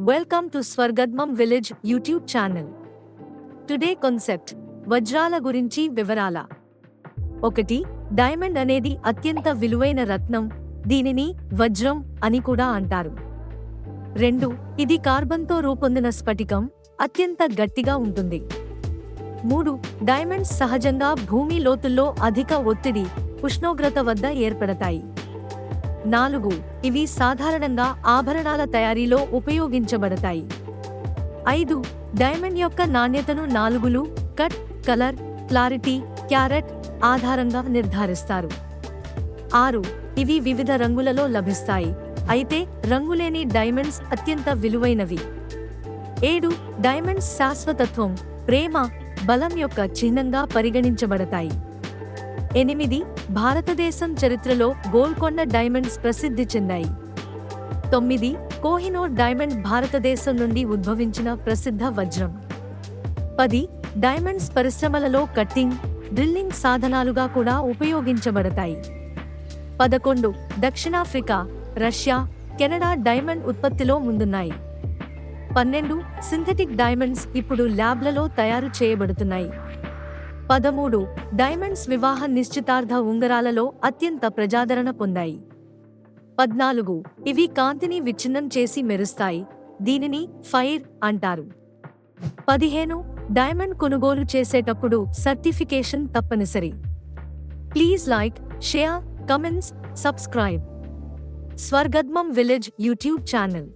Welcome to స్వర్గద్మం village YouTube channel today concept వజ్రాల గురించి వివరాల ఒకటి డైమండ్ అనేది అత్యంత విలువైన రత్నం దీనిని వజ్రం అని కూడా అంటారు రెండు ఇది కార్బన్తో రూపొందిన స్ఫటికం అత్యంత గట్టిగా ఉంటుంది మూడు డైమండ్స్ సహజంగా భూమి లోతుల్లో అధిక ఒత్తిడి ఉష్ణోగ్రత వద్ద ఏర్పడతాయి నాలుగు ఇవి సాధారణంగా ఆభరణాల తయారీలో ఉపయోగించబడతాయి. ఐదు డైమండ్ యొక్క నాణ్యతను నాలుగులు కట్ కలర్ క్లారిటీ క్యారెట్ ఆధారంగా నిర్ధారిస్తారు. ఆరు ఇవి వివిధ రంగులలో లభిస్తాయి. అయితే రంగులేని డైమండ్స్ అత్యంత విలువైనవి. ఏడు డైమండ్స్ శాశ్వతత్వం ప్రేమ బలం యొక్క చిహ్నంగా పరిగణించబడతాయి. ఎనిమిది భారతదేశం చరిత్రలో గోల్కొండ డైమండ్స్ ప్రసిద్ధి చెందాయి. తొమ్మిది కోహినూర్ డైమండ్ భారతదేశం నుండి ఉద్భవించిన ప్రసిద్ధ వజ్రం. పది డైమండ్స్ పరిశ్రమలలో కట్టింగ్ డ్రిల్లింగ్ సాధనాలుగా కూడా ఉపయోగించబడతాయి. పదకొండు దక్షిణాఫ్రికా రష్యా కెనడా డైమండ్ ఉత్పత్తిలో ముందున్నాయి. పన్నెండు సింథటిక్ డైమండ్స్ ఇప్పుడు ల్యాబ్లలో తయారు చేయబడుతున్నాయి. పదమూడు డైమండ్స్ వివాహ నిశ్చితార్థ ఉంగరాలలో అత్యంత ప్రజాదరణ పొందాయి. పద్నాలుగు ఇవి కాంతిని విచ్ఛిన్నం చేసి మెరుస్తాయి. దీనిని ఫైర్ అంటారు. పదిహేను డైమండ్ కొనుగోలు చేసేటప్పుడు సర్టిఫికేషన్ తప్పనిసరి. Please like share comments subscribe. స్వర్గద్మం village YouTube channel.